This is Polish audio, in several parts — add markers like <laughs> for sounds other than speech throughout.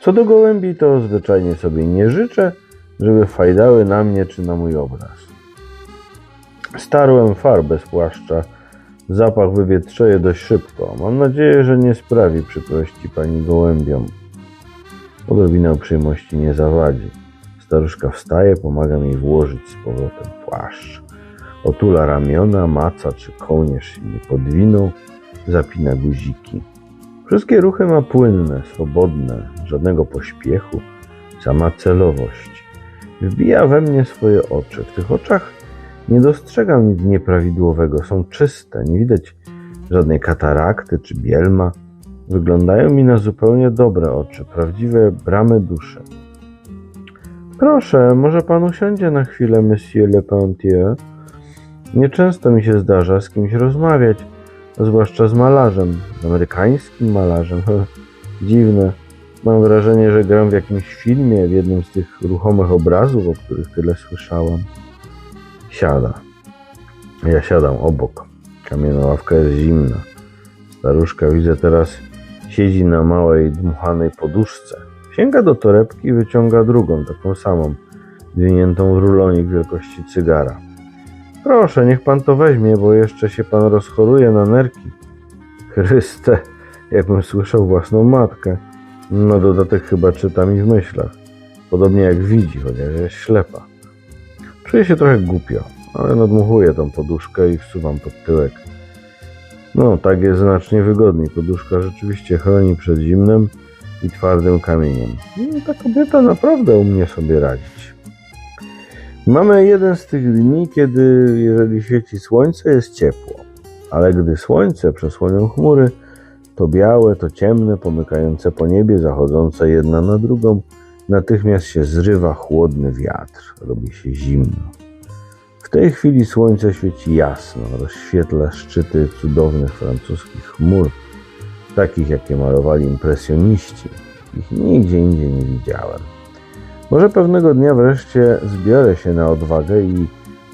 Co do gołębi, to zwyczajnie sobie nie życzę, żeby fajdały na mnie czy na mój obraz. Starłem farbę z płaszcza. Zapach wywietrzeje dość szybko. Mam nadzieję, że nie sprawi przykrości pani gołębiom. Odrobina uprzejmości nie zawadzi. Staruszka wstaje, pomaga mi włożyć z powrotem płaszcz. Otula ramiona, maca czy kołnierz się nie podwinął, zapina guziki. Wszystkie ruchy ma płynne, swobodne, żadnego pośpiechu, sama celowość. Wbija we mnie swoje oczy. W tych oczach nie dostrzegam nic nieprawidłowego, są czyste, nie widać żadnej katarakty czy bielma. Wyglądają mi na zupełnie dobre oczy, prawdziwe bramy duszy. Proszę, może pan usiądzie na chwilę, monsieur Le Pentier? Nieczęsto mi się zdarza z kimś rozmawiać, zwłaszcza z malarzem, amerykańskim malarzem. <laughs> Dziwne. Mam wrażenie, że gram w jakimś filmie, w jednym z tych ruchomych obrazów, o których tyle słyszałam. Siada. Ja siadam obok. Kamienna ławka jest zimna. Staruszka, widzę teraz, siedzi na małej, dmuchanej poduszce. Sięga do torebki i wyciąga drugą, taką samą, zwiniętą w rulonik wielkości cygara. Proszę, niech pan to weźmie, bo jeszcze się pan rozchoruje na nerki. Chryste, jakbym słyszał własną matkę. Na dodatek chyba czyta mi w myślach. Podobnie jak widzi, chociaż jest ślepa. Czuję się trochę głupio, ale nadmuchuję tą poduszkę i wsuwam pod tyłek. No, tak jest znacznie wygodniej. Poduszka rzeczywiście chroni przed zimnem i twardym kamieniem. No, ta kobieta naprawdę umie sobie radzić. Mamy jeden z tych dni, kiedy jeżeli świeci słońce, jest ciepło. Ale gdy słońce przesłonią chmury, to białe, to ciemne, pomykające po niebie, zachodzące jedna na drugą, natychmiast się zrywa chłodny wiatr, robi się zimno. W tej chwili słońce świeci jasno, rozświetla szczyty cudownych francuskich chmur, takich jakie malowali impresjoniści. Ich nigdzie indziej nie widziałem. Może pewnego dnia wreszcie zbiorę się na odwagę i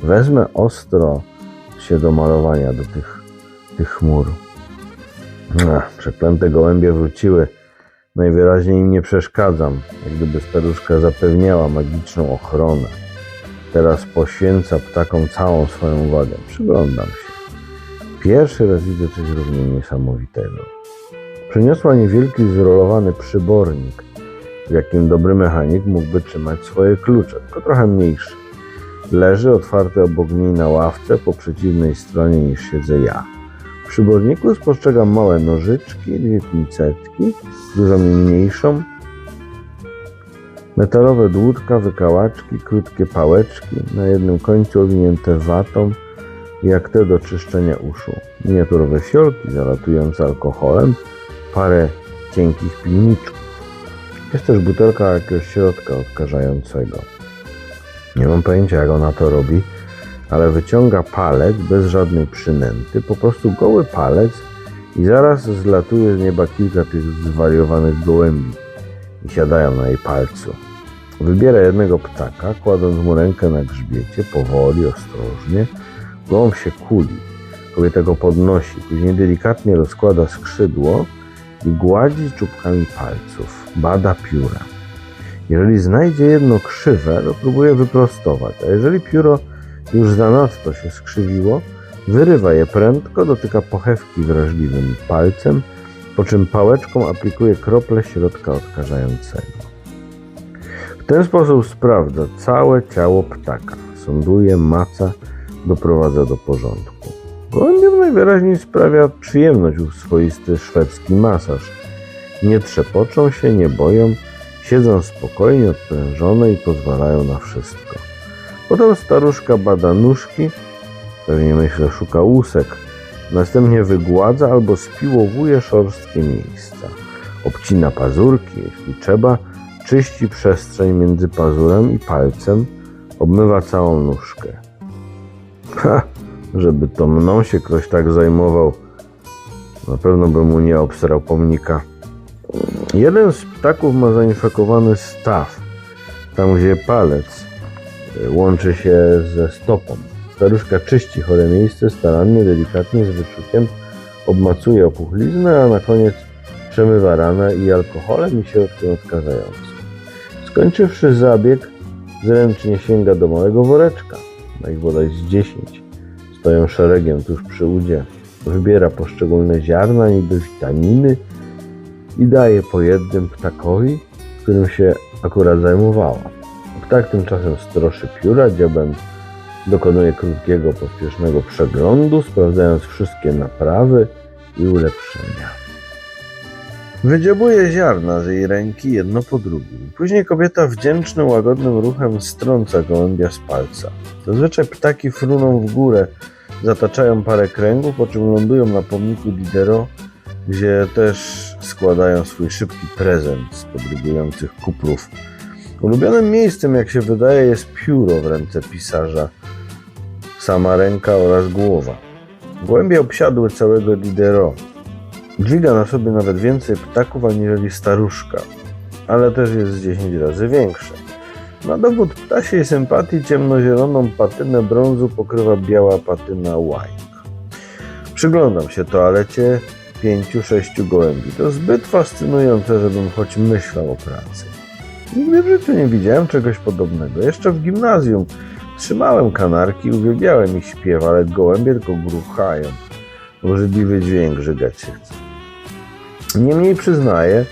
wezmę ostro się do malowania do tych, tych chmur. Ach, przeklęte gołębie wróciły. Najwyraźniej im nie przeszkadzam, jak gdyby staruszka zapewniała magiczną ochronę. Teraz poświęca ptakom całą swoją uwagę. Przyglądam się. Pierwszy raz widzę coś równie niesamowitego. Przyniosła niewielki zrolowany przybornik, w jakim dobry mechanik mógłby trzymać swoje klucze, tylko trochę mniejszy. Leży otwarty obok niej na ławce po przeciwnej stronie niż siedzę ja. W przyborniku spostrzegam małe nożyczki, dwie pincetki, dużo mniejszą, metalowe dłutka, wykałaczki, krótkie pałeczki, na jednym końcu owinięte watą, jak te do czyszczenia uszu, miniaturowe fiolki zalatujące alkoholem, parę cienkich pilniczków. Jest też butelka jakiegoś środka odkażającego. Nie mam pojęcia, jak ona to robi, ale wyciąga palec bez żadnej przynęty, po prostu goły palec i zaraz zlatuje z nieba kilka tych zwariowanych gołębi i siadają na jej palcu. Wybiera jednego ptaka, kładąc mu rękę na grzbiecie, powoli, ostrożnie. Gołąb się kuli. Kobieta go podnosi, później delikatnie rozkłada skrzydło gładzi czubkami palców. Bada pióra. Jeżeli znajdzie jedno krzywe, to próbuje wyprostować, a jeżeli pióro już zanadto się skrzywiło, wyrywa je prędko, dotyka pochewki wrażliwym palcem, po czym pałeczką aplikuje krople środka odkażającego. W ten sposób sprawdza całe ciało ptaka, sonduje, maca, doprowadza do porządku. Gołębiom najwyraźniej sprawia przyjemność ów swoisty szwedzki masaż. Nie trzepoczą się, nie boją, siedzą spokojnie, odprężone i pozwalają na wszystko. Potem staruszka bada nóżki, pewnie myślę szuka łusek, następnie wygładza albo spiłowuje szorstkie miejsca. Obcina pazurki, jeśli trzeba, czyści przestrzeń między pazurem i palcem, obmywa całą nóżkę. Ha, żeby to mną się ktoś tak zajmował, na pewno by mu nie obsrał pomnika. Jeden z ptaków ma zainfekowany staw, tam gdzie palec y, łączy się ze stopą. Staruszka czyści chore miejsce starannie, delikatnie, z wyczuciem, obmacuje opuchliznę, a na koniec przemywa ranę i alkoholem i środkiem odkażającym. Skończywszy zabieg, zręcznie sięga do małego woreczka, na ich bodaj z dziesięć, stoją szeregiem tuż przy udzie. Wybiera poszczególne ziarna, niby witaminy i daje po jednym ptakowi, którym się akurat zajmowała. Ptak tymczasem stroszy pióra, dziobem dokonuje krótkiego, pospiesznego przeglądu, sprawdzając wszystkie naprawy i ulepszenia. Wydziobuje ziarna z jej ręki jedno po drugim. Później kobieta wdzięcznym, łagodnym ruchem strąca gołębia z palca. Zazwyczaj ptaki fruną w górę, zataczają parę kręgów, po czym lądują na pomniku Diderot, gdzie też składają swój szybki prezent z podrygujących kuplów. Ulubionym miejscem, jak się wydaje, jest pióro w ręce pisarza, sama ręka oraz głowa. Głębie obsiadły całego Diderot. Dźwiga na sobie nawet więcej ptaków aniżeli staruszka, ale też jest z 10 razy większa. Na dowód ptasiej sympatii ciemnozieloną patynę brązu pokrywa biała patyna łajk. Przyglądam się toalecie pięciu, sześciu gołębi. To zbyt fascynujące, żebym choć myślał o pracy. Nigdy w życiu nie widziałem czegoś podobnego. Jeszcze w gimnazjum trzymałem kanarki, uwielbiałem ich śpiew, ale gołębie tylko gruchają. Obrzydliwy dźwięk żygać się chce. Niemniej przyznaję,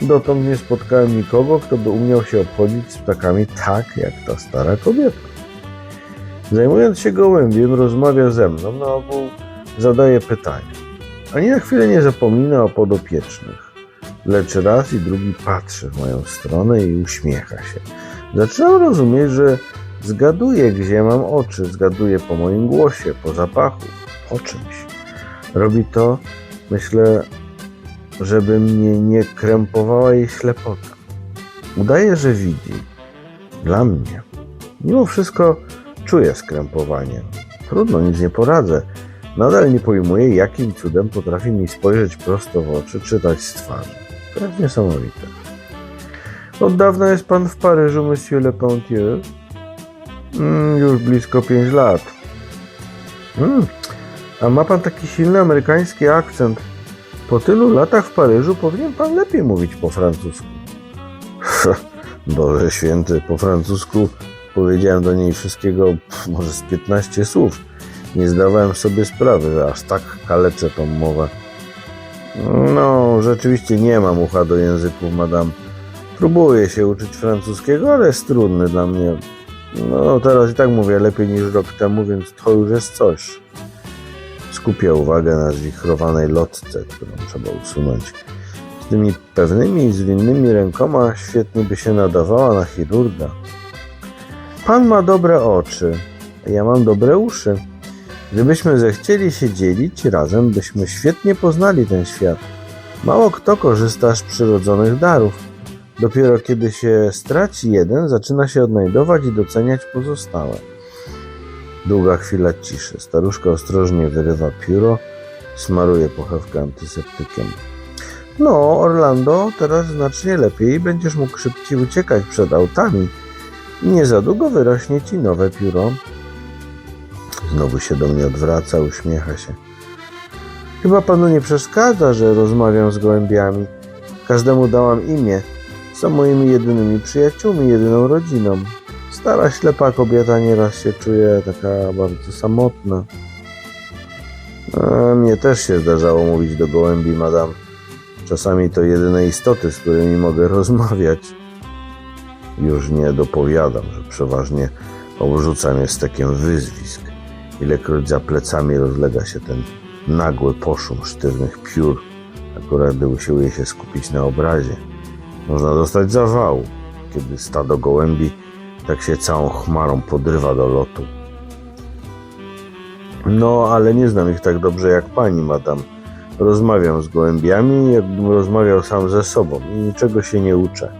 dotąd nie spotkałem nikogo, kto by umiał się obchodzić z ptakami tak, jak ta stara kobieta. Zajmując się gołębiem, rozmawia ze mną, na ogół zadaje pytania. Ani na chwilę nie zapomina o podopiecznych. Lecz raz i drugi patrzy w moją stronę i uśmiecha się. Zaczynam rozumieć, że zgaduje, gdzie mam oczy, zgaduje po moim głosie, po zapachu, po czymś. Robi to, myślę, żeby mnie nie krępowała jej ślepota. Udaje, że widzi. Dla mnie. Mimo wszystko czuję skrępowanie. Trudno, nic nie poradzę. Nadal nie pojmuję, jakim cudem potrafi mi spojrzeć prosto w oczy, czytać z twarzy. To jest niesamowite. Od dawna jest pan w Paryżu, monsieur Le Pontier? Mm, już blisko 5 lat. Mm, a ma pan taki silny amerykański akcent. Po tylu latach w Paryżu powinien pan lepiej mówić po francusku. <laughs> Boże święty, po francusku powiedziałem do niej wszystkiego, pff, może z 15 słów. Nie zdawałem sobie sprawy, że aż tak kaleczę tą mowę. No, rzeczywiście nie mam ucha do języków, madam. Próbuję się uczyć francuskiego, ale jest trudny dla mnie. No, teraz i tak mówię lepiej niż rok temu, więc to już jest coś. Skupia uwagę na zwichrowanej lotce, którą trzeba usunąć. Z tymi pewnymi i zwinnymi rękoma świetnie by się nadawała na chirurga. Pan ma dobre oczy, ja mam dobre uszy. Gdybyśmy zechcieli się dzielić, razem byśmy świetnie poznali ten świat. Mało kto korzysta z przyrodzonych darów. Dopiero kiedy się straci jeden, zaczyna się odnajdować i doceniać pozostałe. Długa chwila ciszy. Staruszka ostrożnie wyrywa pióro, smaruje pochewkę antyseptykiem. No, Orlando, teraz znacznie lepiej. Będziesz mógł szybciej uciekać przed autami. Nie za długo wyrośnie ci nowe pióro. Znowu się do mnie odwraca, uśmiecha się. Chyba panu nie przeszkadza, że rozmawiam z gołębiami. Każdemu dałam imię. Są moimi jedynymi przyjaciółmi, jedyną rodziną. Stara ślepa kobieta nieraz się czuje taka bardzo samotna. A mnie też się zdarzało mówić do gołębi, madam. Czasami to jedyne istoty, z którymi mogę rozmawiać. Już nie dopowiadam, że przeważnie obrzucam je stekiem wyzwisk. Ilekroć za plecami rozlega się ten nagły poszum sztywnych piór, akurat gdy usiłuje się skupić na obrazie. Można dostać zawału, kiedy stado gołębi tak się całą chmarą podrywa do lotu. No, ale nie znam ich tak dobrze jak pani, madam. Rozmawiam z gołębiami, jakbym rozmawiał sam ze sobą i niczego się nie uczę.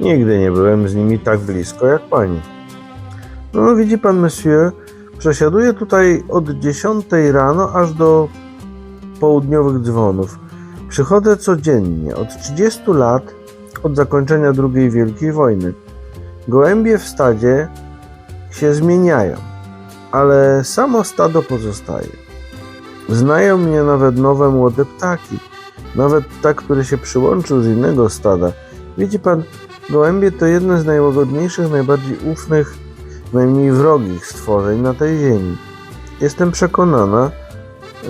Nigdy nie byłem z nimi tak blisko jak pani. No, widzi pan, monsieur, przesiaduję tutaj od 10 rano aż do południowych dzwonów. Przychodzę codziennie, od 30 lat, od zakończenia II Wielkiej Wojny. Gołębie w stadzie się zmieniają, ale samo stado pozostaje. Znają mnie nawet nowe młode ptaki. Nawet tak, który się przyłączył z innego stada. Widzi pan, gołębie to jedne z najłagodniejszych, najbardziej ufnych, najmniej wrogich stworzeń na tej ziemi. Jestem przekonana,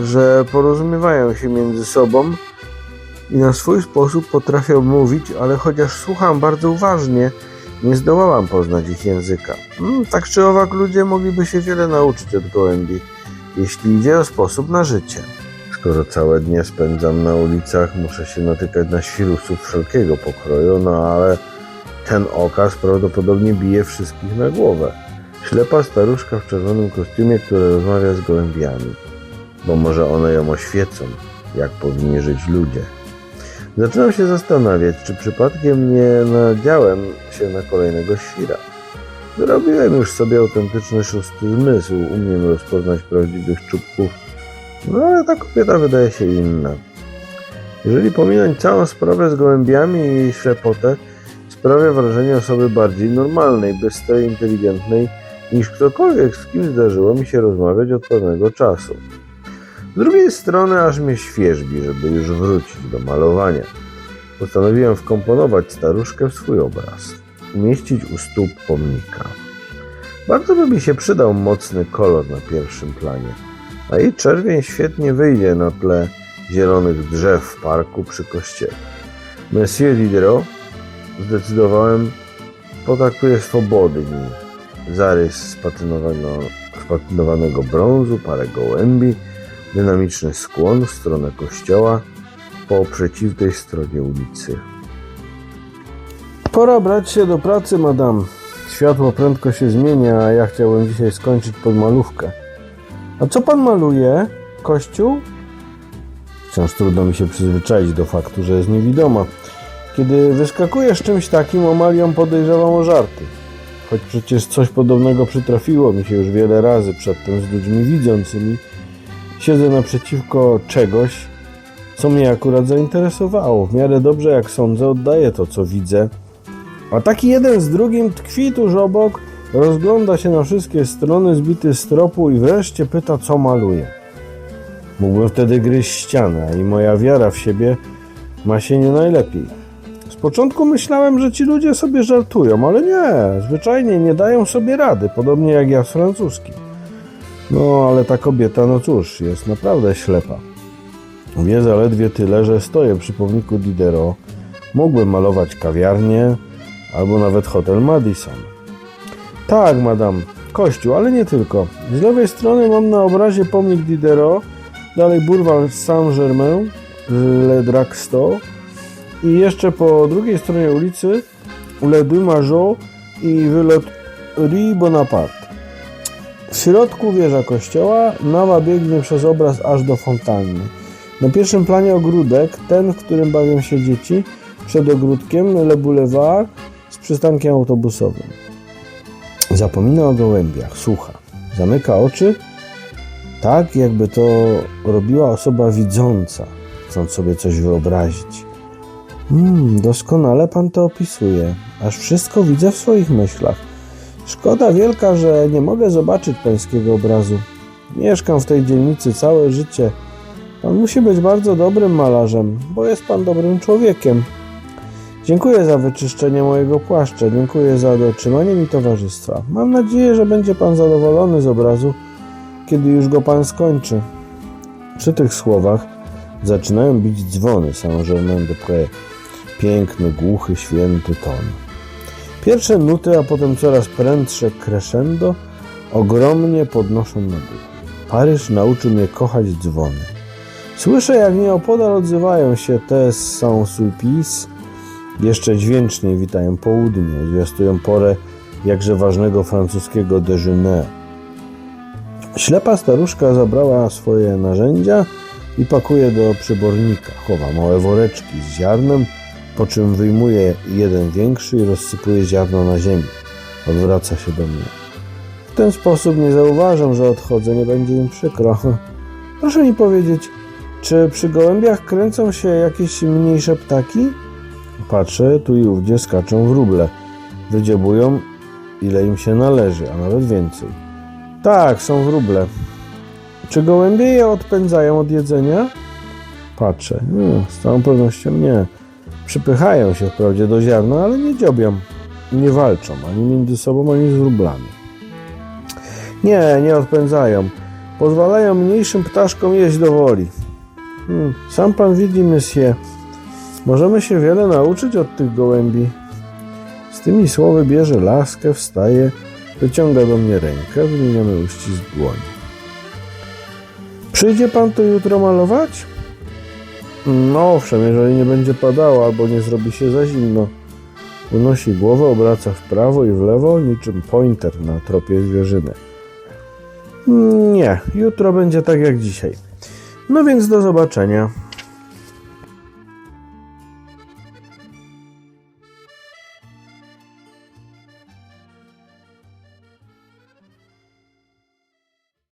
że porozumiewają się między sobą i na swój sposób potrafią mówić, ale chociaż słucham bardzo uważnie, nie zdołałam poznać ich języka. Mm, tak czy owak ludzie mogliby się wiele nauczyć od gołębi, jeśli idzie o sposób na życie. Skoro całe dnie spędzam na ulicach, muszę się natykać na świrusów wszelkiego pokroju, no ale ten okaz prawdopodobnie bije wszystkich na głowę. Ślepa staruszka w czerwonym kostiumie, która rozmawia z gołębiami, bo może one ją oświecą, jak powinni żyć ludzie. Zaczynam się zastanawiać, czy przypadkiem nie nadziałem się na kolejnego świra. Wyrobiłem już sobie autentyczny szósty zmysł, umiem rozpoznać prawdziwych czubków, no ale ta kobieta wydaje się inna. Jeżeli pominąć całą sprawę z gołębiami i jej ślepotę, sprawia wrażenie osoby bardziej normalnej, bystrej, inteligentnej niż ktokolwiek, z kim zdarzyło mi się rozmawiać od pewnego czasu. Z drugiej strony aż mnie świeżbi, żeby już wrócić do malowania. Postanowiłem wkomponować staruszkę w swój obraz, umieścić u stóp pomnika. Bardzo by mi się przydał mocny kolor na pierwszym planie, a i czerwień świetnie wyjdzie na tle zielonych drzew w parku przy kościele. Monsieur Diderot zdecydowałem potraktuję swobodnie. Zarys spatynowanego, spatynowanego brązu, parę gołębi, dynamiczny skłon w stronę kościoła po przeciwnej stronie ulicy. Pora brać się do pracy, madam. Światło prędko się zmienia, a ja chciałbym dzisiaj skończyć podmalówkę. A co pan maluje? Kościół? Wciąż trudno mi się przyzwyczaić do faktu, że jest niewidoma. Kiedy wyskakujesz czymś takim, omal podejrzewam o żarty. Choć przecież coś podobnego przytrafiło mi się już wiele razy przedtem z ludźmi widzącymi. Siedzę naprzeciwko czegoś, co mnie akurat zainteresowało. W miarę dobrze, jak sądzę, oddaję to, co widzę. A taki jeden z drugim tkwi tuż obok, rozgląda się na wszystkie strony, zbity z tropu i wreszcie pyta, co maluje. Mógłbym wtedy gryźć ścianę i moja wiara w siebie ma się nie najlepiej. Z początku myślałem, że ci ludzie sobie żartują, ale nie, zwyczajnie nie dają sobie rady, podobnie jak ja z francuskim. No, ale ta kobieta, no cóż, jest naprawdę ślepa. Wie zaledwie tyle, że stoję przy pomniku Diderot. Mógłbym malować kawiarnię albo nawet hotel Madison. Tak, madam, kościół, ale nie tylko. Z lewej strony mam na obrazie pomnik Diderot, dalej Boulevard Saint-Germain, Le Dragstore i jeszcze po drugiej stronie ulicy Le Deux i wylot Rue Bonaparte. W środku wieża kościoła, nawa biegnie przez obraz aż do fontanny. Na pierwszym planie ogródek, ten, w którym bawią się dzieci, przed ogródkiem Le Boulevard z przystankiem autobusowym. Zapomina o gołębiach, słucha, zamyka oczy, tak jakby to robiła osoba widząca, chcąc sobie coś wyobrazić. Hmm, doskonale pan to opisuje, aż wszystko widzę w swoich myślach. Szkoda wielka, że nie mogę zobaczyć pańskiego obrazu. Mieszkam w tej dzielnicy całe życie. Pan musi być bardzo dobrym malarzem, bo jest pan dobrym człowiekiem. Dziękuję za wyczyszczenie mojego płaszcza, dziękuję za dotrzymanie mi towarzystwa. Mam nadzieję, że będzie pan zadowolony z obrazu, kiedy już go pan skończy. Przy tych słowach zaczynają bić dzwony Saint-Germain-de-Prés. Piękny, głuchy, święty ton. Pierwsze nuty, a potem coraz prędsze crescendo ogromnie podnoszą na duchu. Paryż nauczył mnie kochać dzwony. Słyszę, jak nieopodal odzywają się te z Saint-Sulpice. Jeszcze dźwięczniej witają południe, zwiastują porę jakże ważnego francuskiego déjeuner. Ślepa staruszka zabrała swoje narzędzia i pakuje do przybornika. Chowa małe woreczki z ziarnem, po czym wyjmuje jeden większy i rozsypuje ziarno na ziemi. Odwraca się do mnie. W ten sposób nie zauważam, że odchodzę, nie będzie im przykro. <laughs> Proszę mi powiedzieć, czy przy gołębiach kręcą się jakieś mniejsze ptaki? Patrzę, tu i ówdzie skaczą wróble. Wydziobują, ile im się należy, a nawet więcej. Tak, są wróble. Czy gołębie je odpędzają od jedzenia? Patrzę. Z całą pewnością nie. Przypychają się wprawdzie do ziarna, ale nie dziobią. Nie walczą ani między sobą, ani z wróblami. Nie, nie odpędzają. Pozwalają mniejszym ptaszkom jeść do woli. Hmm, sam pan widzi, monsieur. Możemy się wiele nauczyć od tych gołębi. Z tymi słowy bierze laskę, wstaje, wyciąga do mnie rękę, wymieniamy uścisk dłoni. Przyjdzie pan tu jutro malować? No owszem, jeżeli nie będzie padało albo nie zrobi się za zimno. Unosi głowę, obraca w prawo i w lewo, niczym pointer na tropie zwierzyny. Nie, jutro będzie tak jak dzisiaj. No więc do zobaczenia.